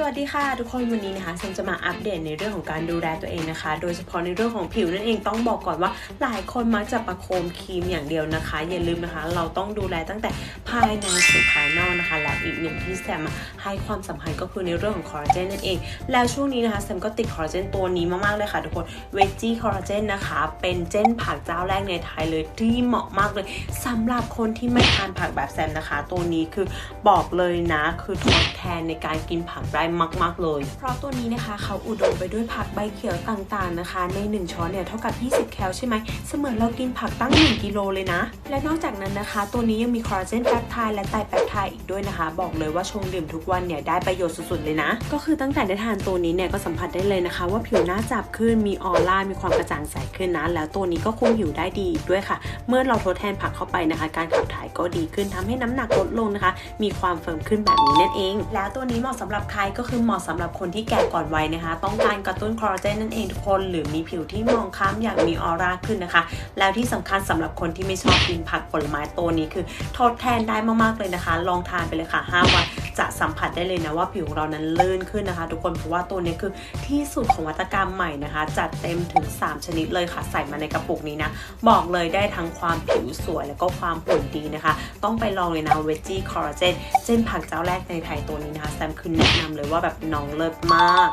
สวัสดีค่ะทุกคนวันนี้นะคะฉันจะมาอัปเดตในเรื่องของการดูแลตัวเองนะคะ โดยเฉพาะในเรื่องของผิวนั่นเองต้องบอกก่อนว่าหลายคนมักจะประโคมครีมอย่างเดียวนะคะ อย่าลืมนะคะ เราต้องดูแลตั้งแต่ภายในสู่ภายนอกนะคะ และอีกหนึ่งที่แซมให้ความสำคัญก็คือในเรื่องของคอลลาเจนนั่นเอง แล้วช่วงนี้นะคะแซมก็ติดคอลลาเจนตัวนี้มากๆเลยค่ะทุกคนเวจี้คอลลาเจนนะคะ เป็นเจนผักเจ้าแรกในไทยเลยที่เหมาะมากเลยสำหรับคนที่ไม่ทานผักแบบแซมนะคะ ตัวนี้คือบอกเลยนะคือทดแทนในการกินผักได้มาก ๆ เลย เพราะตัวนี้นะคะเขาอุดมไปด้วยผักใบเขียวต่างๆนะคะ ใน 1 ช้อนเนี่ยเท่ากับ 20 แคลใช่ไหมเสมือนเรากินผักตั้ง 1 กิโลเลยนะ และนอกจากนั้นนะคะ ตัวนี้ยังมีคอลลาเจนแปปไทด์และไตรแปปไทด์อีกด้วยนะคะ บอกเลยว่าชงดื่มทุกวันเนี่ยได้ประโยชน์สุดๆเลยนะ ก็คือตั้งแต่ได้ทานตัวนี้เนี่ยก็สัมผัสได้เลยนะคะ ว่าผิวหน้าจับขึ้นมีออร่ามีความกระจ่างใสขึ้นนะแล้วตัวนี้ก็คุมผิวได้ดีอีกด้วยค่ะ เมื่อเราทดแทนผักเข้าไปนะคะ การขับถ่ายก็ดีขึ้นทำให้น้ำหนักลดลงนะคะ มีความเฟิร์มขึ้นแบบนี้นั่นเอง แล้วตัวนี้เหมาะสำหรับใครก็คือเหมาะสำหรับคนที่แก่ก่อนวัยนะคะ ต้องการกระตุ้นคอลลาเจนนั่นเองทุกคน หรือมีผิวที่มองคล้ำอยากมีออร่าขึ้นนะคะ แล้วที่สำคัญสำหรับคนที่ไม่ชอบกินผักผลไม้ตัวนี้คือ ทดแทนได้มากๆเลยนะคะ ลองทานไปเลยค่ะ 5 วัน จะสัมผัสได้เลยนะว่าผิวของเรานั้นลื่นขึ้นนะคะ ทุกคนเพราะว่าตัวนี้คือที่สุดของวัตกรรมใหม่นะคะ จัดเต็มถึง 3 ชนิดเลยค่ะ ใส่มาในกระปุกนี้นะ บอกเลยได้ทั้งความผิวสวยแล้วก็ความผุ่นดีนะคะ ต้องไปลองเลยนะเวจี้คอลลาเจนเจนผักเจ้าแรกในไทยตัวนี้นะคะแซมคือแนะนำเลยว่าแบบน้องเลิศมาก